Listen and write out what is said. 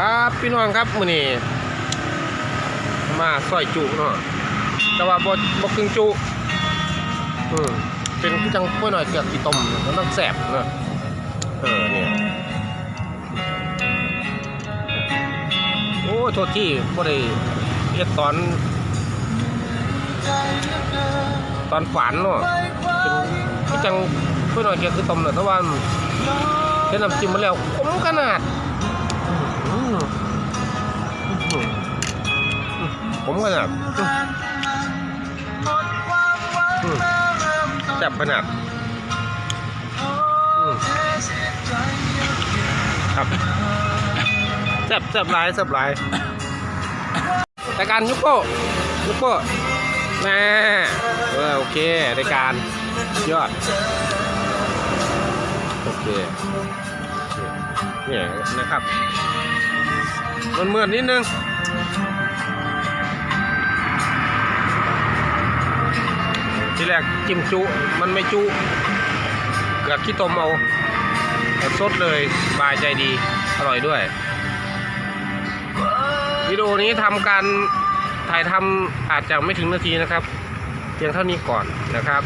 ครับพี่น้องครับมื้อนี้มาซอยจุเนาะแต่ว่าบ่บ่ครึ่งจุอืมเป็นจังกล้วยหน่อยเกือกที่ต้มมันต้องแซ่บเนาะเออเนี่ยโอ้โทษที่บ่ได้เฮ็ดตอน ตอนฝันเนาะเป็นจังกล้วยหน่อยเกือกคือต้มเนาะแต่ว่าเฮ็ดน้ำจิ้มมาแล้วขมขนาด ขนาดอืมอืมแซ่บขนาดอืมครับแซ่บแซ่บหลายแซ่บหลายรายการยุกโก้ยุกโก้แม่เออโอเครายการยอดโอเคเนี่ยนะครับมันเหมือนนิดนึง แรกจิ้มจุ มันไม่จุเกือบขี้ตมเอาสดเลยสบายใจดี อร่อยด้วย วิดีโอนี้ทำการถ่ายทำอาจจะไม่ถึงนาทีนะครับ เพียงเท่านี้ก่อนนะครับ